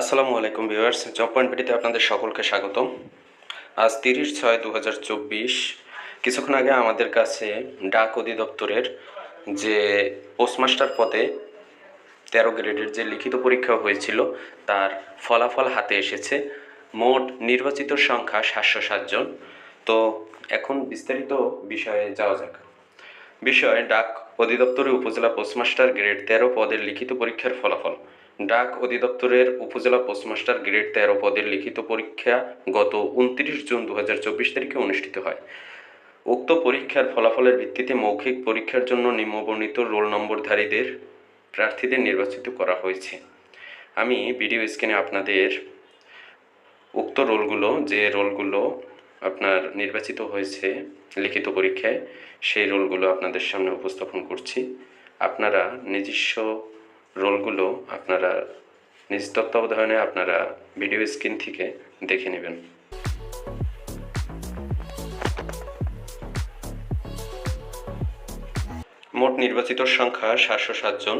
আসসালামু আলাইকুম viewers job point ভিডিওতে আপনাদের সকলকে স্বাগতম। আজ তিরিশ ছয় দু কিছুক্ষণ আগে আমাদের কাছে ডাক অধিদপ্তরের যে পোস্টমাস্টার পদে তেরো গ্রেডের যে লিখিত পরীক্ষা হয়েছিল, তার ফলাফল হাতে এসেছে। মোট নির্বাচিত সংখ্যা সাতশো সাতজন তো এখন বিস্তারিত বিষয়ে যাওয়া যাক। বিষয় ডাক অধিদপ্তরের উপজেলা পোস্টমাস্টার গ্রেড তেরো পদের লিখিত পরীক্ষার ফলাফল। ডাক অধিদপ্তরের উপজেলা পোস্টমাস্টার গ্রেড তেরো পদের লিখিত পরীক্ষা গত উনত্রিশ জুন দু হাজার চব্বিশ তারিখে অনুষ্ঠিত হয়। উক্ত পরীক্ষার ফলাফলের ভিত্তিতে মৌখিক পরীক্ষার জন্য নিম্নবর্ণিত রোল নম্বরধারীদের প্রার্থীদের নির্বাচিত করা হয়েছে। আমি ভিডিও স্ক্রিনে আপনাদের উক্ত রোলগুলো, যে রোলগুলো আপনার নির্বাচিত হয়েছে লিখিত পরীক্ষায়, সেই রোলগুলো আপনাদের সামনে উপস্থাপন করছি। আপনারা নিজস্ব রোলগুলো আপনারা নিজ তত্ত্বাবধানে আপনারা ভিডিও স্ক্রিন থেকে দেখে নেবেন। মোট নির্বাচিত সংখ্যা সাতশো সাতজন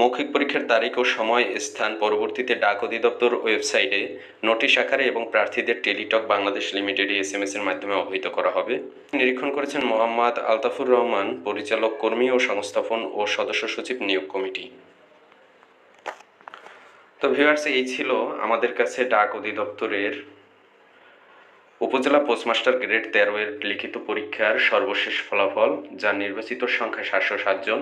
মৌখিক পরীক্ষার তারিখ ও সময়, স্থান, পরবর্তীতে ডাক অধিদপ্তর ওয়েবসাইটে নোটিশ আকারে এবং প্রার্থীদের Teletalk Bangladesh limited S M এর মাধ্যমে অবহিত করা হবে। নিরীক্ষণ করেছেন মোহাম্মদ আলতাফুর রহমান, পরিচালক কর্মী ও সংস্থাপন ও সদস্য সচিব নিয়োগ কমিটি। তো ভিউয়ার্স এই ছিল আমাদের কাছে ডাক অধিদপ্তরের উপজেলা পোস্টমাস্টার গ্রেড তেরো এর লিখিত পরীক্ষার সর্বশেষ ফলাফল যার নির্বাচিত সংখ্যা সাতশো সাতজন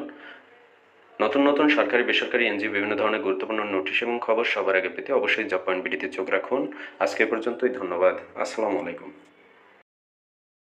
নতুন নতুন সরকারি, বেসরকারি, এনজিও, বিভিন্ন ধরনের গুরুত্বপূর্ণ নোটিশ এবং খবর সবার আগে পেতে অবশ্যই জব পয়েন্ট বিডিতে চোখ রাখুন। আজকে পর্যন্তই, ধন্যবাদ। আসসালামু আলাইকুম।